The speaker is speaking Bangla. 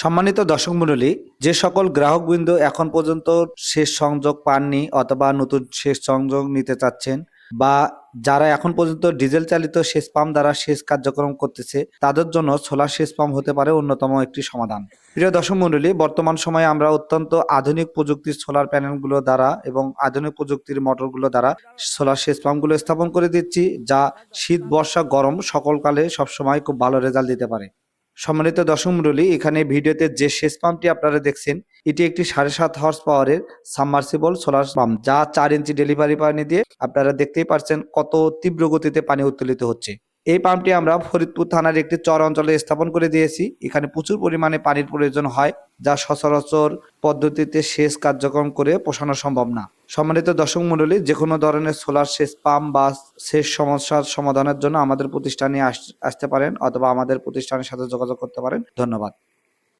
সম্মানিত দর্শক মণ্ডলী, যে সকল গ্রাহকবৃন্দ এখন পর্যন্ত শেষ সংযোগ পাননি অথবা নতুন শেষ সংযোগ নিতে চাচ্ছেন বা যারা এখন পর্যন্ত ডিজেল চালিত সেচ পাম্প দ্বারা সেচ কার্যক্রম করতেছে, তাদের জন্য সোলার সেচ পাম্প হতে পারে অন্যতম একটি সমাধান। প্রিয় দর্শক মণ্ডলী, বর্তমান সময়ে আমরা অত্যন্ত আধুনিক প্রযুক্তির সোলার প্যানেলগুলো দ্বারা এবং আধুনিক প্রযুক্তির মোটরগুলো দ্বারা সোলার সেচ পাম্পগুলো স্থাপন করে দিচ্ছি, যা শীত, বর্ষা, গরম সকল কালে সবসময় খুব ভালো রেজাল্ট দিতে পারে। সম্মানিত দর্শক মণ্ডলী, এখানে ভিডিওতে যে শেষ পাম্পটি আপনারা দেখছেন, এটি একটি সাড়ে সাত হর্স পাওয়ারের সাবমার্সিবল সোলার পাম্প যা চার ইঞ্চি ডেলিভারি পানি দিয়ে আপনারা দেখতেই পারছেন কত তীব্র গতিতে পানি উত্তোলিত হচ্ছে। এই পাম্পটি আমরা ফরিদপুর থানার একটি চর অঞ্চলে স্থাপন করে দিয়েছি। এখানে প্রচুর পরিমাণে পানির প্রয়োজন হয়, যা সচরাচর পদ্ধতিতে সেচ কার্যক্রম করে পোষানো সম্ভব না। সম্মানিত দর্শক মণ্ডলী যে কোনো ধরনের সোলার সেচ পাম্প বা সেচ সমস্যার সমাধানের জন্য আমাদের প্রতিষ্ঠানে আস- আসতে পারেন অথবা আমাদের প্রতিষ্ঠানের সাথে যোগাযোগ করতে পারেন। ধন্যবাদ।